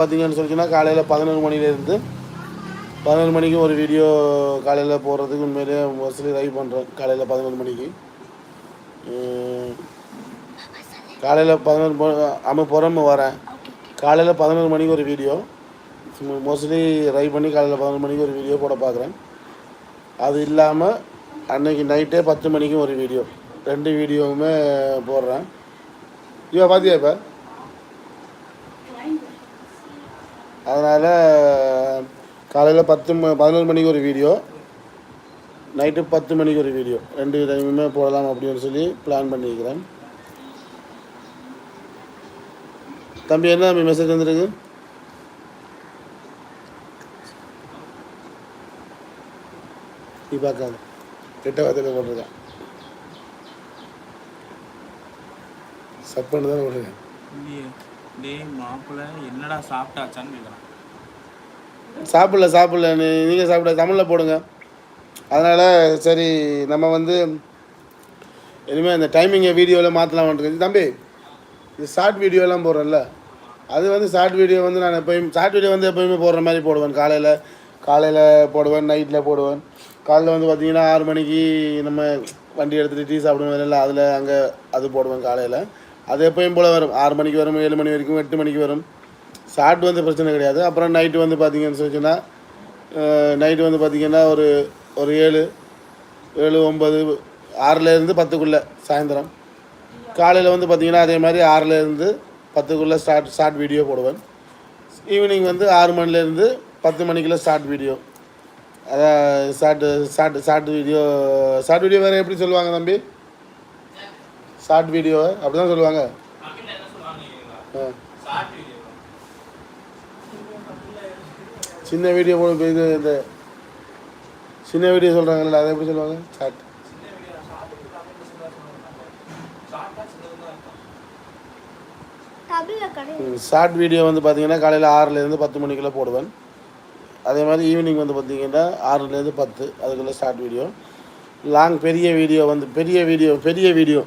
பார்த்தீங்கன்னு சொல்லிச்சுன்னா காலையில் பதினொரு மணிலேருந்து பதினொரு மணிக்கு ஒரு வீடியோ காலையில் போடுறதுக்கு உண்மையிலேயே மோஸ்ட்லி ட்ரை பண்ணுறேன் காலையில் பதினொரு மணிக்கு. காலையில் பதினொரு அம்மா புறம வரேன். காலையில் பதினொரு மணிக்கு ஒரு வீடியோ மோஸ்ட்லி ட்ரை பண்ணி காலையில் பதினொரு மணிக்கு ஒரு வீடியோ போட பார்க்குறேன். அது இல்லாமல் அன்னைக்கு நைட்டே பத்து மணிக்கு ஒரு வீடியோ ரெண்டு வீடியோவுமே போடுறேன். இவன் பார்த்தியா இப்போ? அதனால் காலையில் பத்து ம பதினொரு மணிக்கு ஒரு வீடியோ நைட்டு பத்து மணிக்கு ஒரு வீடியோ. ரெண்டு டைமுமே போடலாம் அப்படின்னு சொல்லி பிளான் பண்ணியிருக்கிறேன். தம்பி என்ன தம்பி மெசேஜ் வந்துருக்கு? நீ பார்க்காது. கெட்ட வார்த்தையில் போட்டிருக்கேன் சப் பண்ணி தான் போட்டிருக்கேன் டேய் மாப்பிள்ள என்னடா சாப்பிட்டாச்சான்னு கேட்குறான் சாப்பிடல சாப்பிடல. நீ- நீங்க சாப்பிட தமிழில் போடுங்க. அதனால் சரி நம்ம வந்து இனிமேல் இந்த டைமிங்கை வீடியோவில் மாற்றலாம்ன்றது தம்பி இது ஷார்ட் வீடியோலாம் போடுறேன்ல. அது வந்து ஷார்ட் வீடியோ வந்து நான் எப்பயும் ஷார்ட் வீடியோ வந்து எப்போயுமே போடுற மாதிரி போடுவேன். காலையில் காலையில் போடுவேன் நைட்டில் போடுவேன். காலையில் வந்து பார்த்தீங்கன்னா ஆறு மணிக்கு நம்ம வண்டி எடுத்துகிட்டு டீ சாப்பிடுவோம் இல்லை அதில் அங்கே அது போடுவேன் காலையில். அது எப்பயும் போல் வரும். ஆறு மணிக்கு வரும் ஏழு மணி வரைக்கும் எட்டு மணிக்கு வரும். ஷார்ட் வந்து பிரச்சனை கிடையாது. அப்புறம் நைட்டு வந்து பார்த்தீங்கன்னு சொன்னால் நைட்டு வந்து பார்த்திங்கன்னா ஒரு ஒரு ஏழு ஏழு ஒம்பது ஆறுலேருந்து பத்துக்குள்ளே சாயந்தரம். காலையில் வந்து பார்த்தீங்கன்னா அதே மாதிரி ஆறுலேருந்து பத்துக்குள்ளே ஸ்டார்ட் ஷார்ட் வீடியோ போடுவேன். ஈவினிங் வந்து ஆறு மணிலேருந்து பத்து மணிக்குள்ளே ஸ்டார்ட் வீடியோ அதான் short short short video short video வேறு எப்படி சொல்லுவாங்க தம்பி? ஷார்ட் வீடியோ அப்படி தான் சொல்லுவாங்க சின்ன வீடியோ போட இது இந்த சின்ன வீடியோ சொல்கிறாங்கல்ல அதை எப்படி சொல்லுவாங்க? ஷார்ட் ஷார்ட் வீடியோ வந்து பார்த்தீங்கன்னா காலையில் ஆறுலேருந்து பத்து மணிக்குள்ளே போடுவேன். அதே மாதிரி ஈவினிங் வந்து பார்த்தீங்கன்னா ஆறுலேருந்து பத்து அதுக்குள்ளே ஷார்ட் வீடியோ. லாங் பெரிய வீடியோ வந்து பெரிய வீடியோ பெரிய வீடியோ.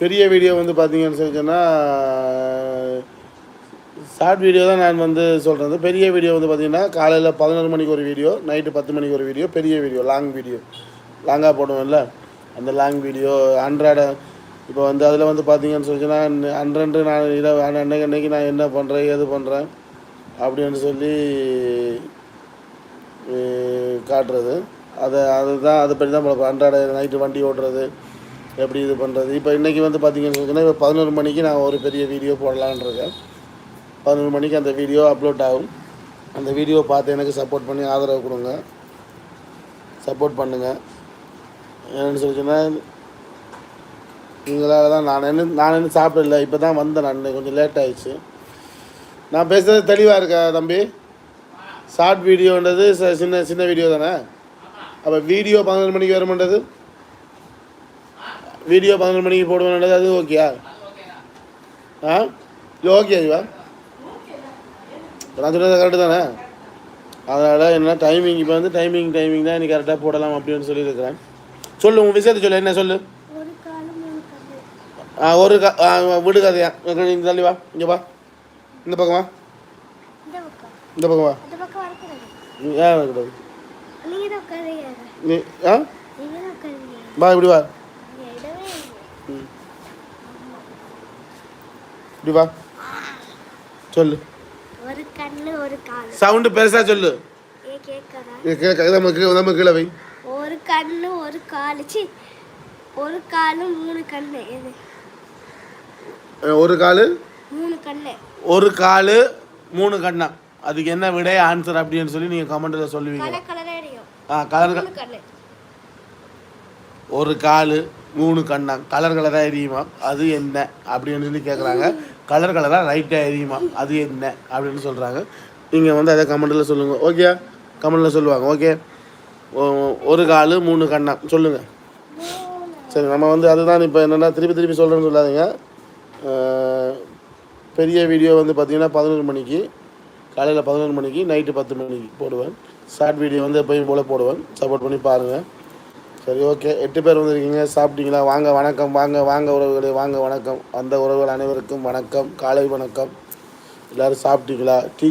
பெரிய வீடியோ வந்து பார்த்தீங்கன்னு சொன்னால் ஷார்ட் வீடியோ தான் நான் வந்து சொல்கிறது பெரிய வீடியோ வந்து பார்த்திங்கன்னா காலையில் பதினொரு மணிக்கு ஒரு வீடியோ நைட்டு பத்து மணிக்கு ஒரு வீடியோ பெரிய வீடியோ லாங் வீடியோ லாங்காக போடுவேன்ல அந்த லாங் வீடியோ அன்றாட இப்போ வந்து அதில் வந்து பார்த்தீங்கன்னு சொன்னால் அன்றன்று நான் இதை அன்னைக்கு அன்னைக்கு நான் என்ன பண்ணுறேன் ஏது பண்ணுறேன் அப்படின்னு சொல்லி காட்டுறது. அதை அதுதான் அதை பற்றி தான் பார்ப்போம் அன்றாட நைட்டு வண்டி ஓட்டுறது. எப்படி இது பண்ணுறது இப்போ இன்றைக்கி வந்து பார்த்தீங்கன்னு சொல்லிச்சுன்னா இப்போ பதினொரு மணிக்கு நான் ஒரு பெரிய வீடியோ போடலான்னு இருக்கேன். பதினொரு மணிக்கு அந்த வீடியோ அப்லோட் ஆகும். அந்த வீடியோ பார்த்து எனக்கு சப்போர்ட் பண்ணி ஆதரவு கொடுங்க. சப்போர்ட் பண்ணுங்கள் என்னென்னு சொல்லிச்சுன்னா நீங்களால் தான் நான் என்ன நான் என்ன சாப்பிடல இப்போ தான் வந்தேன் நான் கொஞ்சம் லேட் ஆயிடுச்சு. நான் பேசுகிறது தெளிவாக இருக்கா தம்பி? ஷார்ட் வீடியோன்றது ச- சின்ன சின்ன வீடியோ தானே? அப்போ வீடியோ பதினொரு மணிக்கு வருமன்றது? வீடியோ பதினொரு மணிக்கு போடுவேன்றது அது ஓகேயா ஆ? இது ஓகே ஐயா நான் சொன்னது கரெக்டு தானே? அதனால் என்ன டைமிங் இப்போ வந்து டைமிங் டைமிங் தான் நீ கரெக்டாக போடலாம் அப்படின்னு சொல்லியிருக்கிறேன். சொல்லு உன் விஷயத்தை சொல்லு. என்ன சொல்லு? ஆ ஒரு க விடு கதையா. இந்த தள்ளி வா. இங்கே வா. இந்த பக்கம்? வா இந்த பக்கம் வா ஏன் வரக்கூடாது? நீ ஆ? வா இப்படி வா இங்கே இடமே இல்லை. ம். இப்படி வா. சொல்லு. ஒரு கண்ணு ஒரு கால் சவுண்டு பெருசாக சொல்லு. ஏ கேட்காதா? இது கேட்க நம்ம கீழே நம்ம கீழே வை. ஒரு கண்ணு ஒரு கால். சி ஒரு காலு மூணு கண்ணு. ஒரு கால்? மூணு கண்ணு. ஒரு கால் மூணு கண்ணா. அதுக்கு என்ன விடை ஆன்சர் அப்படின்னு சொல்லி நீங்கள் கமெண்ட்டில் சொல்லுவீங்க. கலர் கலராக அடிக்கும் ஆ கலர் மூணு கண்ணு. ஒரு கால் மூணு கண்ணா. கலர் கலராக எரியுமா அது என்ன? அப்படின்னு சொல்லி கேட்குறாங்க. கலர் கலராக லைட்டாக எரியுமா? அது என்ன? அப்படின்னு சொல்கிறாங்க நீங்கள் வந்து அதை கமெண்ட்டில் சொல்லுங்கள் ஓகே கமெண்ட்டில் சொல்லுவாங்க. ஓகே ஒரு கால் மூணு கண்ணா. சொல்லுங்கள் சரி நம்ம வந்து அதுதான் இப்போ என்னென்னா திருப்பி திருப்பி சொல்கிறேன்னு சொல்லாதீங்க. பெரிய வீடியோ வந்து பார்த்தீங்கன்னா பதினொரு மணிக்கு காலையில் பதினொரு மணிக்கு நைட்டு பத்து மணிக்கு போடுவேன். ஷார்ட் வீடியோ வந்து எப்பயும் போல் போடுவேன். சப்போர்ட் பண்ணி பாருங்கள் சரி ஓகே எட்டு பேர் வந்திருக்கீங்க. சாப்பிட்டீங்களா? வாங்க வணக்கம் வாங்க வாங்க உறவுகளே வாங்க வணக்கம். அந்த உறவுகள் அனைவருக்கும் வணக்கம். காலை வணக்கம். எல்லோரும் சாப்பிட்டீங்களா? டீ